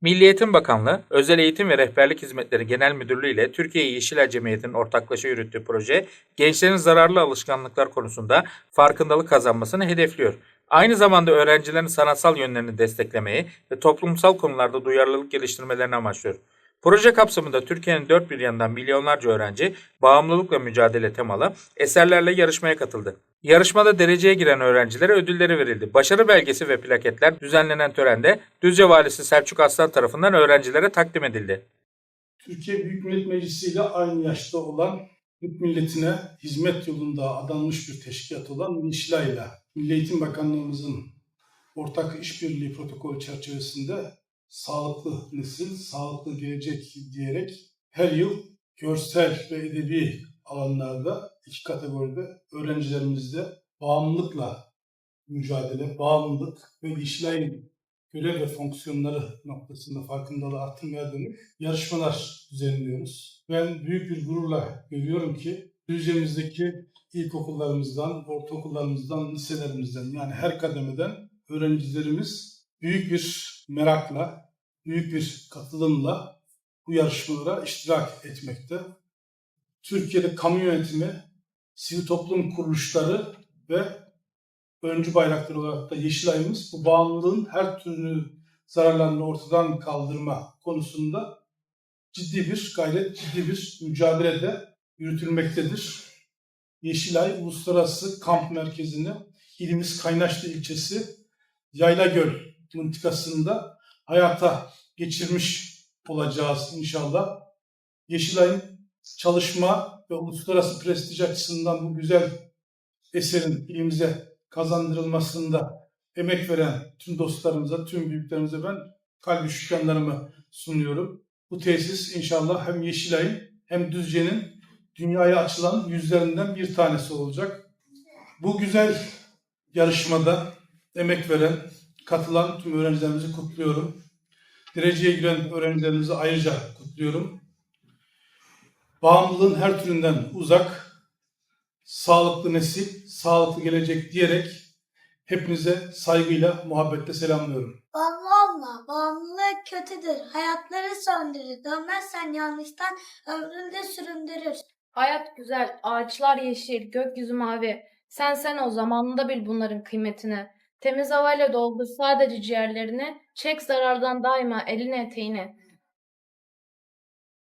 Milli Eğitim Bakanlığı, Özel Eğitim ve Rehberlik Hizmetleri Genel Müdürlüğü ile Türkiye Yeşilay Cemiyeti'nin ortaklaşa yürüttüğü proje, gençlerin zararlı alışkanlıklar konusunda farkındalık kazanmasını hedefliyor. Aynı zamanda öğrencilerin sanatsal yönlerini desteklemeyi ve toplumsal konularda duyarlılık geliştirmelerini amaçlıyor. Proje kapsamında Türkiye'nin dört bir yanından milyonlarca öğrenci bağımlılıkla mücadele temalı eserlerle yarışmaya katıldı. Yarışmada dereceye giren öğrencilere ödülleri verildi. Başarı belgesi ve plaketler düzenlenen törende Düzce Valisi Selçuk Aslan tarafından öğrencilere takdim edildi. Türkiye Büyük Millet Meclisi ile aynı yaşta olan Türk milletine hizmet yolunda adanmış bir teşkilat olan Nişla ile Milli Eğitim Bakanlığımızın ortak işbirliği protokolü çerçevesinde sağlıklı nesil, sağlıklı gelecek diyerek her yıl görsel ve edebi alanlarda iki kategoride öğrencilerimizde bağımlılıkla mücadele, bağımlılık ve işleyin görev ve fonksiyonları noktasında farkındalığı arttırmaya dönük yarışmalar düzenliyoruz. Ben büyük bir gururla görüyorum ki Düzce'mizdeki ilkokullarımızdan, ortaokullarımızdan, liselerimizden yani her kademeden öğrencilerimiz büyük bir merakla, büyük bir katılımla bu yarışmalara iştirak etmekte. Türkiye'de kamu yönetimi, sivil toplum kuruluşları ve öncü bayraklar olarak da Yeşilay'ımız bu bağımlılığın her türlü zararlarını ortadan kaldırma konusunda ciddi bir gayret, ciddi bir mücadelede yürütülmektedir. Yeşilay Uluslararası Kamp Merkezi'ni ilimiz Kaynaşlı ilçesi Yaylagöl mıntıkasında hayata geçirmiş olacağız inşallah. Yeşilay'ın çalışma ve uluslararası prestij açısından bu güzel eserin ilimize kazandırılmasında emek veren tüm dostlarımıza, tüm büyüklerimize ben kalbi şükranlarımı sunuyorum. Bu tesis inşallah hem Yeşilay'ın hem Düzce'nin dünyaya açılan yüzlerinden bir tanesi olacak. Bu güzel yarışmada emek veren, katılan tüm öğrencilerimizi kutluyorum. Dereceye giren öğrencilerimizi ayrıca kutluyorum. Bağımlılığın her türünden uzak, sağlıklı nesil, sağlıklı gelecek diyerek hepinize saygıyla, muhabbetle selamlıyorum. Bağımlı olma. Bağımlılık kötüdür. Hayatları söndürür. Dönmezsen yanlıştan ömründe süründürür. Hayat güzel, ağaçlar yeşil, gökyüzü mavi. Sen sen o zamanında bil bunların kıymetini. Temiz havayla doldur sadece ciğerlerini, çek zarardan daima elini eteğini.